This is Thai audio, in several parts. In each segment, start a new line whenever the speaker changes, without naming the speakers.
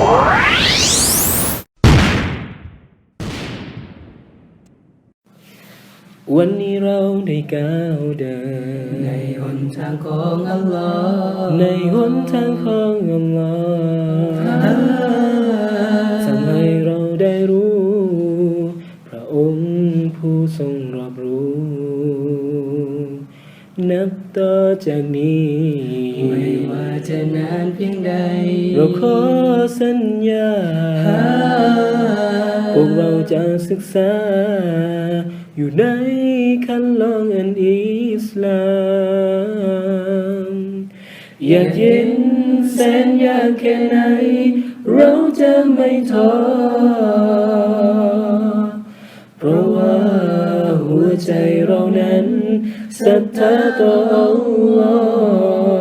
วันนี้เราได้ก้าวเดิน
ในหนทางของอัลลอฮ์
ในหนทางของอัลลอฮ์ทำให้เราได้รู้ พระองค์ผู้ทรงรอบรู้ นับต่อจากนี้
ไม่ว่า จะนานเพียงใด
เราขอสัญญา พวกเราจะศึกษา อยู่ในคันลองอันอิสลามอยากเย็นแสนยากแค่ไหน เราจะไม่ท้อเพราะว่าหัวใจเรานั้นศรัทธาต่ออัลลอฮ์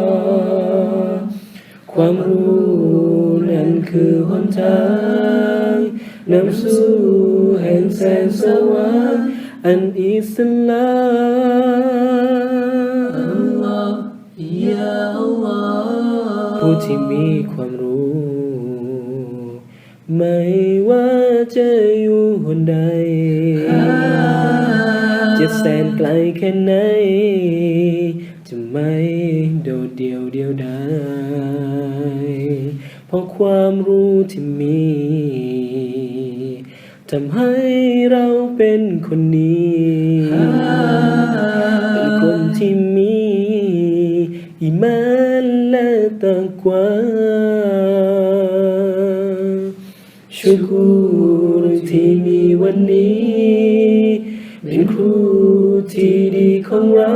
ความรู้นั้นคือหนทางนำสู่แห่งแสงสว่างอันอิสลา
อัล
ม
ลอฮ์ยาอัลลอฮ์
ผู้ที่มีความรู้ ไม่ว่าจะอยู่หนใดจะแสนไกลแค่ไหน จะไม่โดดเดียวเดียวดาย ความรู้ที่มีทำให้เราเป็นคนนี้ เป็นคนที่มีอีหมานและตะกวาชุกรที่มีวันนี้ เป็นครูที่ดีของเรา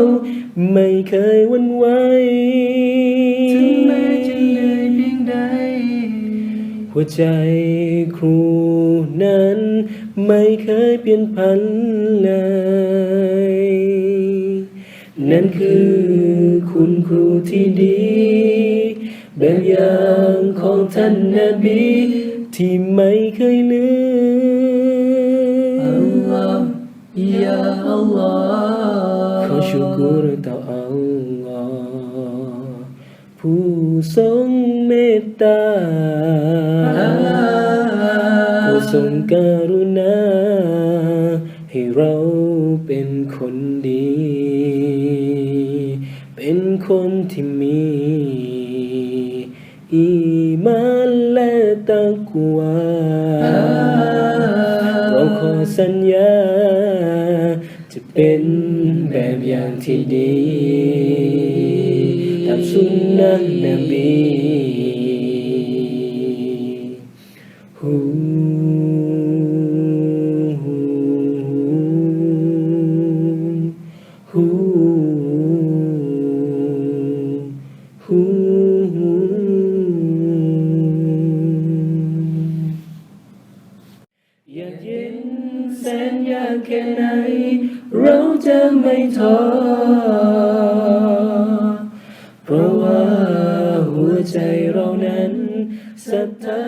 ไม่เคยหวันไหว
หั
วใจครูนั้นไม่เคยเปลี่ยนพันเลย นั่นคือคุณครูที่ดี แบบอย่างของท่านนบีที่ไม่เคยลื
อัล
ม
ลอฮ์ยาอัลลอฮ์
ขอชุกุรต่ออัลลอฮ์ผู้ทรงเมตตาผู้ ทรงกรุณา ให้เราเป็นคนดี เป็นคนที่มีอีมานและตะกวาเราขอสัญญา จะเป็นแบบอย่างที่ดีตามสุนนะนบี แสนยากแค่ไหน เราจะไม่ท้อเพราะว่าหัวใจเรานั้นศรัทธา